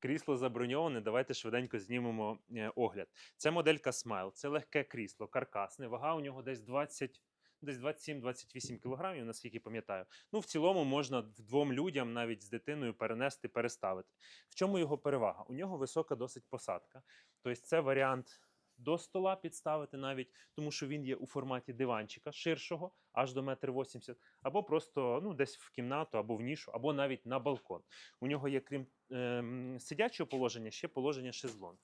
Крісло заброньоване. Давайте швиденько знімемо е, огляд. Це моделька Smile, це легке крісло, каркасне. Вага у нього десь 20. Десь 27-28 кілограмів, наскільки пам'ятаю. Ну, в цілому можна двом людям, навіть з дитиною, перенести, переставити. В чому його перевага? У нього висока досить посадка. Тобто, це варіант до стола підставити навіть, тому що він є у форматі диванчика ширшого, аж до 1,80 м, або просто ну, десь в кімнату, або в нішу, або навіть на балкон. У нього є, крім ем, сидячого положення, ще положення шезлонг.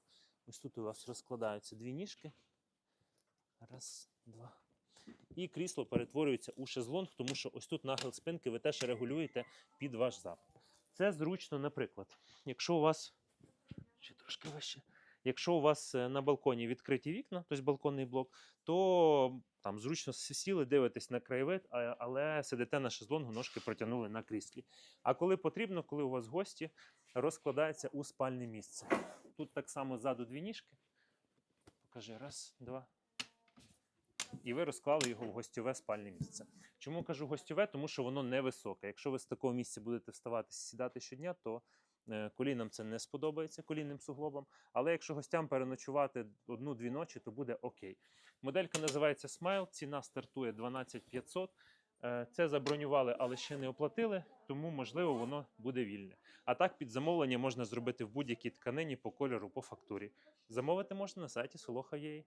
Ось тут у вас розкладаються дві ніжки. Раз, два. І крісло перетворюється у шезлонг, тому що ось тут нахил спинки ви теж регулюєте під ваш запит. Це зручно, наприклад, якщо у вас ще трошки вище. Якщо у вас е, на балконі відкриті вікна, тобто балконний блок, то там зручно сіли, дивитесь на краєвид, але сидите на шезлонгу, ножки протягнули на кріслі. А коли потрібно, коли у вас гості, розкладається у спальне місце. Тут так само ззаду дві ніжки. Покажи, раз, два. І ви розклали його в гостьове спальне місце. Чому кажу гостьове? Тому що воно невисоке. Якщо ви з такого місця будете вставати, сідати щодня, то колінам це не сподобається, колінним суглобам. Але якщо гостям переночувати одну-дві ночі, то буде окей. Моделька називається Smile, ціна стартує 12500. Е, Це забронювали, але ще не оплатили, тому можливо воно буде вільне. А так під замовлення можна зробити в будь-якій тканині по кольору, по фактурі. Замовити можна на сайті Soloha.ua.